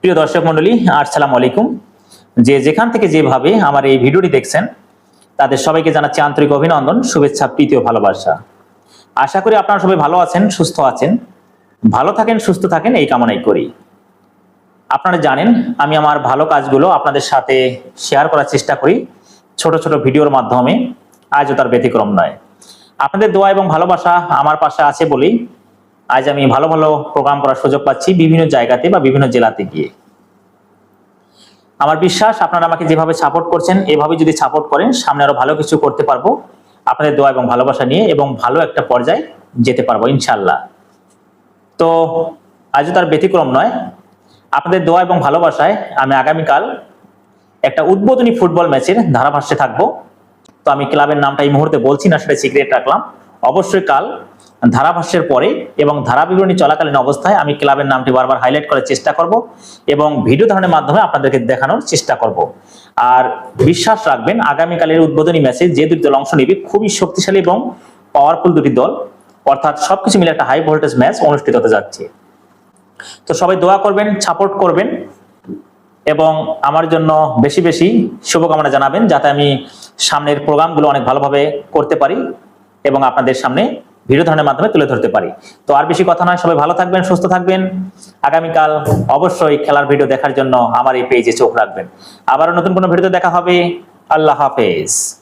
প্রিয় দর্শক মন্ডলী, আসসালামু আলাইকুম। যে যেখান থেকে যেভাবে আমার এই ভিডিওটি দেখছেন, তাদের সবাইকে জানাচ্ছি আন্তরিক অভিনন্দন, শুভেচ্ছা, প্রীতি ও ভালোবাসা। আশা করি আপনারা সবাই ভালো আছেন, সুস্থ আছেন। ভালো থাকেন, সুস্থ থাকেন, এই কামনাই করি। আপনারা জানেন, আমি আমার ভালো কাজগুলো আপনাদের সাথে শেয়ার করার চেষ্টা করি, ছোট ছোট ভিডিওর মাধ্যমে। আজও তার ব্যতিক্রম নয়। আপনাদের দোয়া এবং ভালোবাসা আমার পাশে আছে বলেই আজ আমি ভালো ভালো প্রোগ্রাম করার সুযোগ পাচ্ছি বিভিন্ন জায়গাতে বা বিভিন্ন জেলাতে গিয়ে। আমার বিশ্বাস আপনারা আমাকে যেভাবে সাপোর্ট করছেন, এভাবে যদি সাপোর্ট করেন, সামনে আরও ভালো কিছু করতে পারব। আপনাদের দোয়া এবং ভালোবাসা নিয়ে এবং ভালো একটা পর্যায়ে যেতে পারব ইনশাল্লাহ তো আজও তার ব্যতিক্রম নয়। আপনাদের দোয়া এবং ভালোবাসায় আমি আগামীকাল একটা উদ্বোধনী ফুটবল ম্যাচের ধারাভাষ্যে থাকব। তো আমি ক্লাবের নামটা এই মুহূর্তে বলছি না, সেটা সিক্রেট রাখলাম। অবশ্যই কাল ধারাভাষ্যের পরে এবং ধারা বিবরণী চলাকালীন অবস্থায় আমি ক্লাবের নামটি বারবার হাইলাইট করার চেষ্টা করব এবং ভিডিও ধারণের মাধ্যমে আপনাদেরকে দেখানোর চেষ্টা করব। আর বিশ্বাস রাখবেন, আগামীকালের উদ্বোধনী ম্যাচে যে দুটি দল অংশ নেবে খুবই শক্তিশালী এবং পাওয়ারফুল দুটি দল, অর্থাৎ সবকিছু মিলে একটা হাই ভোল্টেজ ম্যাচ অনুষ্ঠিত হতে যাচ্ছে। তো সবাই দোয়া করবেন সাপোর্ট করবেন এবং আমার জন্য বেশি বেশি শুভকামনা জানাবেন যাতে আমি সামনের প্রোগ্রামগুলো অনেক ভালোভাবে করতে পারি। এবং আপনাদের সামনে ভিডিও ধরনের মাধ্যমে তুলে ধরতে পারি। তো আর বেশি কথা নয়, সবাই ভালো থাকবেন, সুস্থ থাকবেন। আগামীকাল অবশ্যই খেলার ভিডিও দেখার জন্য আমার এই পেজে চোখ রাখবেন। আবারও নতুন কোনো ভিডিওতে দেখা হবে। আল্লাহ হাফেজ।